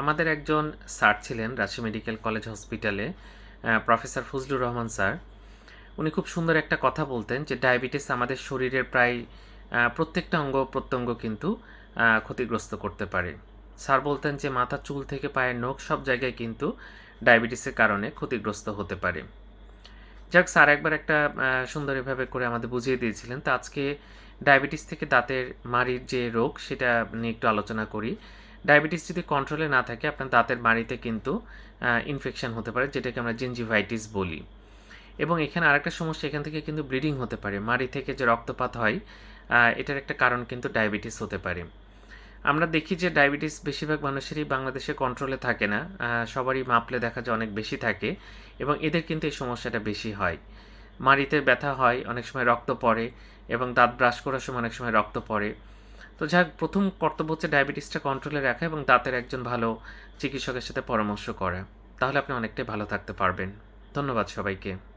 আমাদের একজন স্যার ছিলেন রাজশাহী মেডিকেল কলেজ হসপিটালে প্রফেসর ফজলুর রহমান স্যার। উনি খুব সুন্দর একটা কথা বলতেন যে ডায়াবেটিস আমাদের শরীরের প্রায় প্রত্যেকটা অঙ্গ প্রত্যঙ্গ কিন্তু ক্ষতিগ্রস্ত করতে পারে। স্যার বলতেন যে মাথা, চুল থেকে পায়ের নখ সব জায়গায় কিন্তু ডায়াবেটিসের কারণে ক্ষতিগ্রস্ত হতে পারে। যাক, স্যার একবার একটা সুন্দর এভাবে করে আমাদের বুঝিয়ে দিয়েছিলেন। তো আজকে ডায়াবেটিস থেকে দাঁতের মাড়ির যে রোগ, সেটা নিয়ে একটু আলোচনা করি। ডায়াবেটিস যদি কন্ট্রোলে না থাকে, আপনার দাঁতের মাড়িতে কিন্তু ইনফেকশন হতে পারে, যেটাকে আমরা জিঞ্জিভাইটিস বলি। এবং এখানে আরেকটা সমস্যা, এখান থেকে কিন্তু ব্লিডিং হতে পারে। মাড়ি থেকে যে রক্তপাত হয় এটার একটা কারণ কিন্তু ডায়াবেটিস হতে পারে। আমরা দেখি যে ডায়াবেটিস বেশিরভাগ মানুষেরই বাংলাদেশে কন্ট্রোলে থাকে না সবারই মাপলে দেখা যায় অনেক বেশি থাকে এবং এদের কিন্তু এই সমস্যাটা বেশি হয়। মাড়িতে ব্যথা হয়, অনেক সময় রক্ত পড়ে এবং দাঁত ব্রাশ করার সময় অনেক সময় রক্ত পড়ে। তো যাক, প্রথম কর্তব্য হচ্ছে ডায়াবেটিসটা কন্ট্রোলে রাখা এবং দাঁতের একজন ভালো চিকিৎসকের সাথে পরামর্শ করা। তাহলে আপনি অনেকটাই ভালো থাকতে পারবেন। ধন্যবাদ সবাইকে।